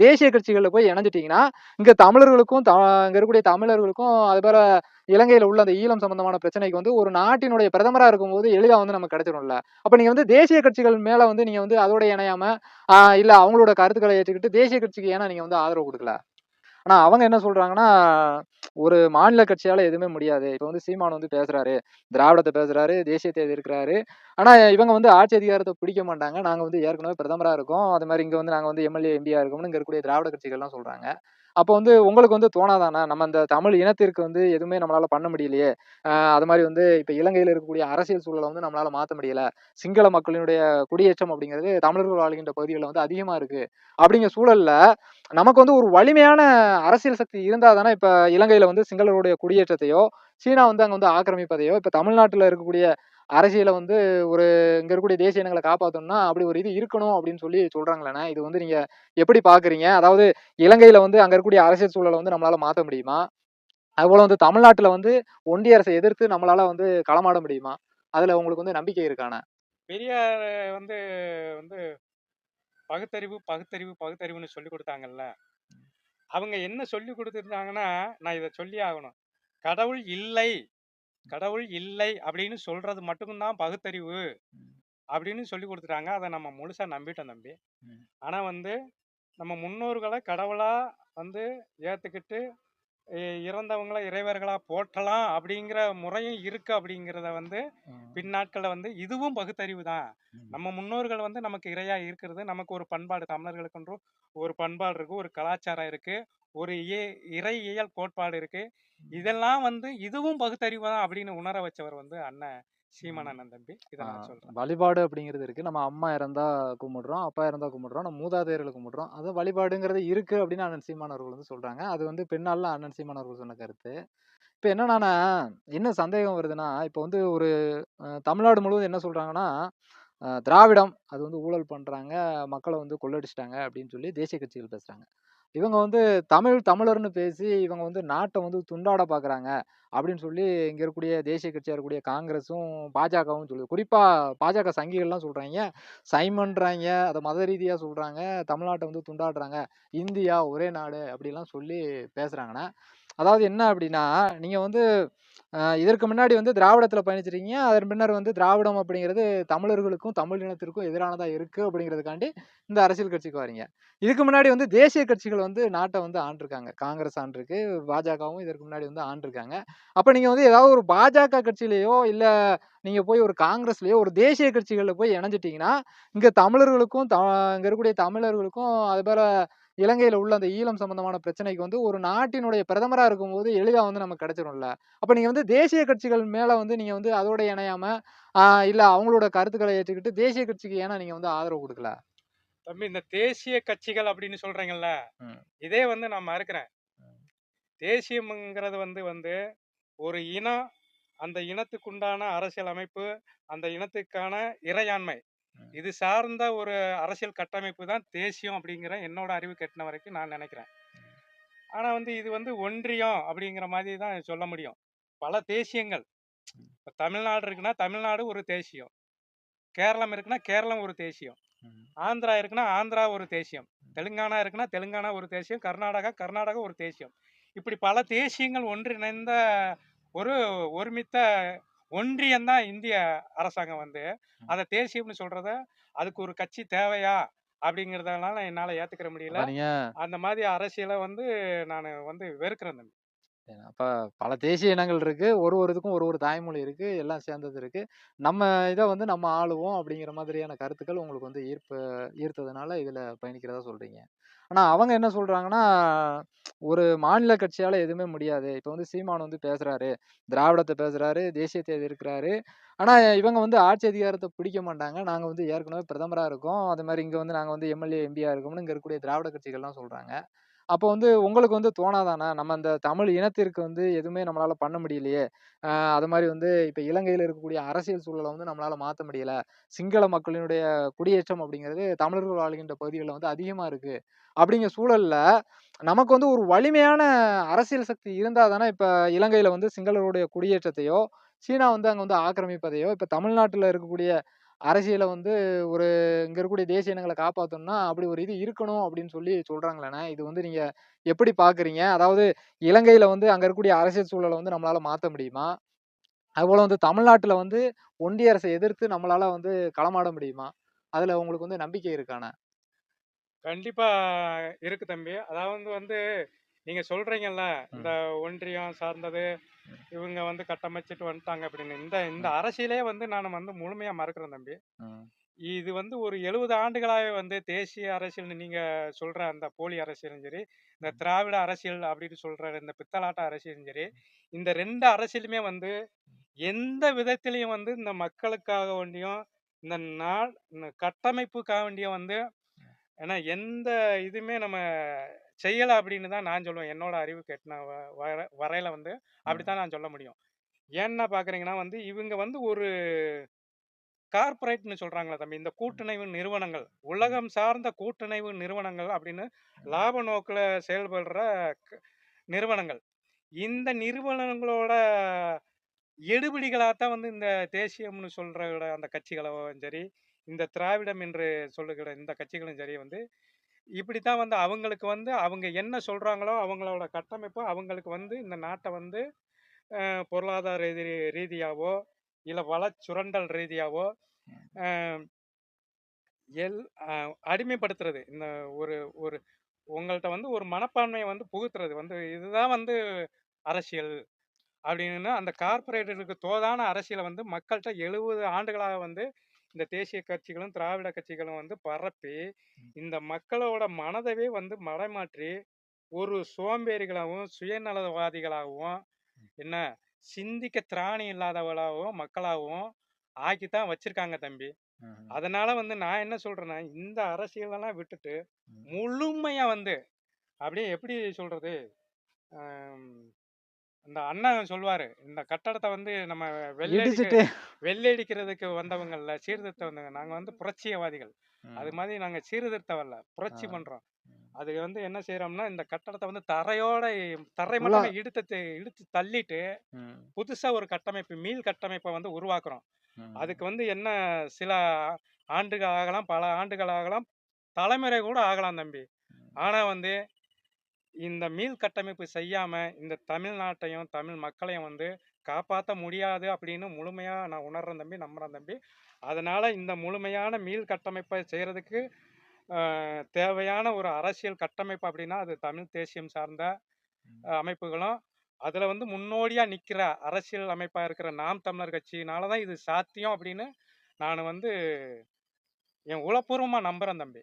தேசிய கட்சிகளில் போய் இணைஞ்சிட்டிங்கன்னா இங்க தமிழர்களுக்கும் த- இங்க இருக்கக்கூடிய தமிழர்களுக்கும் அது போல உள்ள அந்த ஈழம் சம்பந்தமான பிரச்சனைக்கு வந்து ஒரு நாட்டினுடைய பிரதமரா இருக்கும்போது எளிதா வந்து நமக்கு கிடைச்சிடும்ல அப்ப நீங்க வந்து தேசிய கட்சிகள் மேல வந்து நீங்க வந்து அதோட இணையாம இல்லை இல்ல அவங்களோட கருத்துக்களை ஏற்றுக்கிட்டு தேசிய கட்சிக்கு ஏன்னா நீங்க வந்து ஆதரவு கொடுக்கல? ஆனா அவங்க என்ன சொல்றாங்கன்னா ஒரு மாநில கட்சியால எதுவுமே முடியாது. இப்போ வந்து சீமான் வந்து பேசுறாரு திராவிடத்தை பேசுறாரு தேசியத்தை எதிர்க்கிறாரு. ஆனா இவங்க வந்து ஆட்சி அதிகாரத்தை பிடிக்க மாட்டாங்க. நாங்க வந்து ஏற்கனவே பிரதமரா இருக்கோம். அது மாதிரி இங்க வந்து நாங்க வந்து எம்எல்ஏ எம்பியா இருக்கோம்னு இங்க இருக்கக்கூடிய திராவிட கட்சிகள்லாம் சொல்றாங்க. அப்போ வந்து உங்களுக்கு வந்து தோணாதானா? நம்ம இந்த தமிழ் இனத்திற்கு வந்து எதுவுமே நம்மளால பண்ண முடியலையே. அது மாதிரி வந்து இப்போ இலங்கையில் இருக்கக்கூடிய அரசியல் சூழலை வந்து நம்மளால மாற்ற முடியல. சிங்கள மக்களினுடைய குடியேற்றம் அப்படிங்கிறது தமிழர்கள் வாழ்கின்ற பகுதிகளில் வந்து அதிகமாக இருக்கு. அப்படிங்கிற சூழல்ல நமக்கு வந்து ஒரு வலிமையான அரசியல் சக்தி இருந்தால் தானே இப்போ இலங்கையில் வந்து சிங்களருடைய குடியேற்றத்தையோ சீனா வந்து அங்கே வந்து ஆக்கிரமிப்பதையோ இப்போ தமிழ்நாட்டில் இருக்கக்கூடிய அரசியலை வந்து ஒரு இங்கே இருக்கக்கூடிய தேசிய இனங்களை காப்பாற்றணும்னா அப்படி ஒரு இது இருக்கணும் அப்படின்னு சொல்லி சொல்கிறாங்களேண்ணா இது வந்து நீங்கள் எப்படி பார்க்குறீங்க அதாவது இலங்கையில் வந்து அங்கே இருக்கக்கூடிய அரசியல் சூழலை வந்து நம்மளால் மாற்ற முடியுமா? அதுபோல் வந்து தமிழ்நாட்டில் வந்து ஒன்றிய அரசை எதிர்த்து நம்மளால் வந்து களமாட முடியுமா? அதில் உங்களுக்கு வந்து நம்பிக்கை இருக்கானே பெரியார் வந்து வந்து பகுத்தறிவு பகுத்தறிவு பகுத்தறிவுன்னு சொல்லி கொடுத்தாங்கல்ல. அவங்க என்ன சொல்லி கொடுத்துருந்தாங்கன்னா நான் இதை சொல்லி ஆகணும். கடவுள் இல்லை. கடவுள் இல்லை அப்படின்னு சொல்றது மட்டும்தான் பகுத்தறிவு அப்படின்னு சொல்லி கொடுத்துட்டாங்க. அதை நம்ம முழுசா நம்பிட்டோம் தம்பி. ஆனா வந்து நம்ம முன்னோர்களை கடவுளா வந்து ஏத்துக்கிட்டு இறந்தவங்கள இறைவர்களா போற்றலாம் அப்படிங்கிற முறையும் இருக்கு அப்படிங்கிறத வந்து பின்னாட்களில் வந்து இதுவும் பகுத்தறிவு தான். நம்ம முன்னோர்கள் வந்து நமக்கு இறையா இருக்கிறது நமக்கு ஒரு பண்பாடு தமிழர்களுக்குன்றும் ஒரு பண்பாடு இருக்கு ஒரு கலாச்சாரம் இருக்கு ஒரு இய- இறையியல் கோட்பாடு இருக்கு. இதெல்லாம் வந்து இதுவும் பகுத்தறிவு தான் அப்படின்னு உணர வச்சவர் வந்து அண்ணன். சீமானந்தன் தம்பி. இதை நான் ஆஹ் சொல்றேன். வழிபாடு அப்படிங்கிறது இருக்கு. நம்ம அம்மா இறந்தா கும்பிடுறோம் அப்பா இறந்தா கும்பிடுறோம் நம்ம மூதாதையர்களை கும்பிடுறோம். அது வழிபாடுங்கிறது இருக்கு அப்படின்னு அண்ணன் சீமான் அவர்கள் வந்து சொல்றாங்க. அது வந்து பெண்ணால அண்ணன் சீமான் அவர்கள் சொன்ன கருத்து. இப்போ என்னன்னா என்ன சந்தேகம் வருதுன்னா இப்போ வந்து ஒரு தமிழ்நாடு முழுவதும் என்ன சொல்றாங்கன்னா திராவிடம் அது வந்து ஊழல் பண்றாங்க மக்களை வந்து கொள்ளடிச்சிட்டாங்க அப்படின்னு சொல்லி தேசிய கட்சிகள் பேசுறாங்க. இவங்க வந்து தமிழ் தமிழர்னு பேசி இவங்க வந்து நாட்டை வந்து துண்டாட பார்க்குறாங்க அப்படின்னு சொல்லி இங்கே இருக்கக்கூடிய தேசிய கட்சியாக இருக்கக்கூடிய காங்கிரஸும் பாஜகவும் சொல்லுது. குறிப்பாக பாஜக சங்கிகள்லாம் சொல்கிறாங்க சைமன்றாங்க. அதை மத ரீதியாக சொல்கிறாங்க தமிழ்நாட்டை வந்து துண்டாடுறாங்க. இந்தியா ஒரே நாடு அப்படிலாம் சொல்லி பேசுகிறாங்கண்ணா அதாவது என்ன அப்படின்னா நீங்கள் வந்து இதற்கு முன்னாடி வந்து திராவிடத்தில் பயணிச்சிருக்கீங்க அதன் பின்னர் வந்து திராவிடம் அப்படிங்கிறது தமிழர்களுக்கும் தமிழ் இனத்திற்கும் எதிரானதாக இருக்குது அப்படிங்கிறதுக்காண்டி இந்த அரசியல் கட்சிக்கு வரீங்க. இதுக்கு முன்னாடி வந்து தேசிய கட்சிகள் வந்து நாட்டை வந்து ஆண்டிருக்காங்க. காங்கிரஸ் ஆண்டிருக்கு பாஜகவும் இதற்கு முன்னாடி வந்து ஆண்டிருக்காங்க. அப்போ நீங்கள் வந்து ஏதாவது ஒரு பாஜக கட்சியிலையோ இல்லை நீங்கள் போய் ஒரு காங்கிரஸ்லையோ ஒரு தேசிய கட்சிகளில் போய் இணைஞ்சிட்டிங்கன்னா இங்கே தமிழர்களுக்கும் த இங்கே இருக்கக்கூடிய தமிழர்களுக்கும் அதுபோல் இலங்கையில் உள்ள அந்த ஈழம் சம்பந்தமான பிரச்சனைக்கு வந்து ஒரு நாட்டினுடைய பிரதமராக இருக்கும்போது எளிதாக வந்து நமக்கு கிடைச்சிடும்ல அப்போ நீங்கள் வந்து தேசிய கட்சிகள் மேலே வந்து நீங்கள் வந்து அதோட இணையாம இல்லை அவங்களோட கருத்துக்களை ஏற்றுக்கிட்டு தேசிய கட்சிக்கு ஏன்னா நீங்கள் வந்து ஆதரவு கொடுக்கல தம்பி இந்த தேசிய கட்சிகள் அப்படின்னு சொல்றீங்கல்ல ம். இதே வந்து நான் மறுக்கிறேன் தேசியம்ங்கிறது வந்து வந்து ஒரு இனம் அந்த இனத்துக்குண்டான அரசியல் அமைப்பு அந்த இனத்துக்கான இறையாண்மை. இது சார்ந்த ஒரு அரசியல் கட்டமைப்பு தான் தேசியம் அப்படிங்கிற என்னோட அறிவு கெட்டின வரைக்கும் நான் நினைக்கிறேன். ஆனா வந்து இது வந்து ஒன்றியம் அப்படிங்கிற மாதிரி தான் சொல்ல முடியும். பல தேசியங்கள். இப்போ தமிழ்நாடு இருக்குன்னா தமிழ்நாடு ஒரு தேசியம். கேரளம் இருக்குன்னா கேரளம் ஒரு தேசியம். ஆந்திரா இருக்குன்னா ஆந்திரா ஒரு தேசியம். தெலுங்கானா இருக்குன்னா தெலுங்கானா ஒரு தேசியம். கர்நாடகா கர்நாடகா ஒரு தேசியம். இப்படி பல தேசியங்கள் ஒன்றிணைந்த ஒரு ஒருமித்த ஒன்றியம்தான் இந்திய அரசாங்கம் வந்து. அதை தேசியம்னு சொல்றத அதுக்கு ஒரு கட்சி தேவையா? அப்படிங்கிறதனால என்னால் ஏற்றுக்கிற முடியல. அந்த மாதிரி அரசியலை வந்து நான் வந்து வெறுக்கிறேன் தம்பி. அப்போ பல தேசிய இனங்கள் இருக்கு. ஒரு ஒரு இதுக்கும் ஒரு ஒரு தாய்மொழி இருக்கு. எல்லாம் சேர்ந்தது இருக்கு. நம்ம இதை வந்து நம்ம ஆளுவோம் அப்படிங்கிற மாதிரியான கருத்துக்கள் உங்களுக்கு வந்து ஈர்ப்பு ஈர்த்ததுனால இதில் பயணிக்கிறதா சொல்றீங்க. ஆனால் அவங்க என்ன சொல்றாங்கன்னா ஒரு மாநில கட்சியால் எதுவுமே முடியாது. இப்போ வந்து சீமான் வந்து பேசுறாரு. திராவிடத்தை பேசுறாரு. தேசியத்தை எதிர்க்கிறாரு. ஆனால் இவங்க வந்து ஆட்சி அதிகாரத்தை பிடிக்க மாட்டாங்க. நாங்கள் வந்து ஏற்கனவே பிரதமராக இருக்கோம். அது மாதிரி இங்கே வந்து நாங்கள் வந்து எம்எல்ஏ எம்பியா இருக்கோம்னு இங்கே இருக்கக்கூடிய திராவிட கட்சிகள்லாம் சொல்கிறாங்க அப்போ வந்து உங்களுக்கு வந்து தோணாதானா? நம்ம அந்த தமிழ் இனத்திற்கு வந்து எதுவுமே நம்மளால பண்ண முடியலையே. அது மாதிரி வந்து இப்போ இலங்கையில் இருக்கக்கூடிய அரசியல் சூழலை வந்து நம்மளால் மாற்ற முடியல. சிங்கள மக்களினுடைய குடியேற்றம் அப்படிங்கிறது தமிழர்கள் வாழ்கின்ற பகுதிகளில் வந்து அதிகமாக இருக்குது அப்படிங்கிற சூழலில் நமக்கு வந்து ஒரு வலிமையான அரசியல் சக்தி இருந்தால் தானே இப்போ இலங்கையில் வந்து சிங்களருடைய குடியேற்றத்தையோ சீனா வந்து அங்கே வந்து ஆக்கிரமிப்பதையோ இப்போ தமிழ்நாட்டில் இருக்கக்கூடிய அரசியல வந்து ஒரு இங்க இருக்கக்கூடிய தேசிய இனங்களை காப்பாத்தணும்னா, அப்படி ஒரு இது இருக்கணும் அப்படின்னு சொல்லி சொல்றாங்களேண்ணே. இது வந்து நீங்க எப்படி பார்க்குறீங்க? அதாவது இலங்கையில வந்து அங்க இருக்கக்கூடிய அரசியல் சூழலை வந்து நம்மளால மாத்த முடியுமா? அதுபோல வந்து தமிழ்நாட்டில் வந்து ஒன்றிய அரசை எதிர்த்து நம்மளால வந்து களமாட முடியுமா? அதுல உங்களுக்கு வந்து நம்பிக்கை இருக்காண்ணே? கண்டிப்பா இருக்கு தம்பி. அதாவது வந்து நீங்க சொல்றீங்கல்ல, இந்த. ஒன்றியம் சார்ந்தது. இவங்க வந்து கட்டமைச்சுட்டு வந்துட்டாங்க அப்படின்னு. இந்த இந்த. அரசியலே வந்து நான் வந்து முழுமையா மறுக்கிறேன் தம்பி. இது வந்து ஒரு 70 ஆண்டுகளாவே வந்து தேசிய அரசியல்னு நீங்க சொல்ற அந்த போலி அரசியலும் சரி, இந்த. திராவிட அரசியல் அப்படின்னு சொல்ற இந்த பித்தலாட்ட அரசியலும் சரி, இந்த 2 அரசியலுமே வந்து எந்த விதத்திலயும் வந்து இந்த மக்களுக்காக வேண்டியும், இந்த நாள் இந்த கட்டமைப்புக்காக வேண்டியும் வந்து ஏன்னா எந்த இதுவுமே நம்ம செய்யல அப்படின்னு தான் நான் சொல்லுவேன். என்னோட அறிவுக்கு எட்டுன வ வர வரையில வந்து ம். அப்படித்தான் நான் சொல்ல முடியும். ஏன்னா பார்க்குறீங்கன்னா வந்து, இவங்க வந்து ஒரு கார்ப்பரேட்ன்னு சொல்றாங்கல்ல தம்பி. இந்த. கூட்டுணைவு நிறுவனங்கள். உலகம் சார்ந்த கூட்டுணைவு நிறுவனங்கள் அப்படின்னு. லாப நோக்குல செயல்படுற நிறுவனங்கள். இந்த நிறுவனங்களோட எடுபிடிகளா தான் வந்து இந்த தேசியம்னு சொல்ற அந்த கட்சிகளும் சரி, இந்த திராவிடம் என்று சொல்லுகிற இந்த கட்சிகளும் சரி வந்து, இப்படித்தான் வந்து அவங்களுக்கு வந்து அவங்க என்ன சொல்றாங்களோ, அவங்களோட கட்டமைப்பு அவங்களுக்கு வந்து இந்த நாட்ட வந்து பொருளாதார ரீதி ரீதியாவோ, இல்ல வளச் சுரண்டல். அ எல் அடிமைப்படுத்துறது. இந்த ஒரு ஒரு உங்கள்ட்ட வந்து ஒரு மனப்பான்மைய வந்து புகுத்துறது வந்து, இதுதான் வந்து அரசியல் அப்படின்னு அந்த கார்ப்பரேட்டுகளுக்கு தோதான அரசியல வந்து மக்கள்ட்ட 70 ஆண்டுகளாக வந்து இந்த தேசிய கட்சிகளும், திராவிட கட்சிகளும் வந்து பரப்பி. இந்த மக்களோட மனதவே வந்து மடைமாற்றி, ஒரு சோம்பேறிகளாவும், சுயநலவாதிகளாகவும். என்ன சிந்திக்க திராணி இல்லாதவளாகவும், மக்களாகவும் ஆக்கி தான் வச்சிருக்காங்க தம்பி. அதனால வந்து நான் என்ன சொல்றேன்னா, இந்த அரசியலெல்லாம் விட்டுட்டு. முழுமையா வந்து அப்படியே எப்படி சொல்றது? இந்த அண்ணன் சொல்வாரு, இந்த கட்டடத்த வந்து நம்ம வெள்ளையடிக்க இடிச்சிட்டு வெள்ளையடிக்கிறதுக்கு வந்தவங்கல்ல, சீர்திருத்த வந்தவங்க. நாங்க வந்து புரட்சியவாதிகள். அது. மாதிரி நாங்க சீர்திருத்தம் வரல. புரட்சி பண்றோம். அது வந்து என்ன செய்றோம்னா, இந்த கட்டடத்த வந்து தரையோட தரை மட்டமா இடுத்து இழுத்து தள்ளிட்டு. புதுசா ஒரு கட்டமைப்பு, மீள் கட்டமைப்ப வந்து உருவாக்குறோம். அதுக்கு. வந்து என்ன சில ஆண்டுகள் ஆகலாம், பல ஆண்டுகள் ஆகலாம், தலைமுறை கூட ஆகலாம் தம்பி. ஆனா வந்து இந்த மீள் கட்டமைப்பு செய்யாம, இந்த தமிழ்நாட்டையும், தமிழ் மக்களையும் வந்து காப்பாத்த முடியாது அப்படின்னு முழுமையா நான் உணர்றேன் தம்பி, நம்புறேன் தம்பி. அதனால இந்த முழுமையான மீள் கட்டமைப்ப செய்றதுக்கு அ தேவையான ஒரு அரசியல் கட்டமைப்பு அப்படின்னா, அது தமிழ் தேசியம் சார்ந்த அமைப்புகளும், அதுல வந்து முன்னோடியா நிக்கிற அரசியல் அமைப்பா இருக்கிற நாம் தமிழர் கட்சியினால தான் இது சாத்தியம் அப்படின்னு நானு வந்து என் உளப்பூர்வமா நம்புறேன் தம்பி.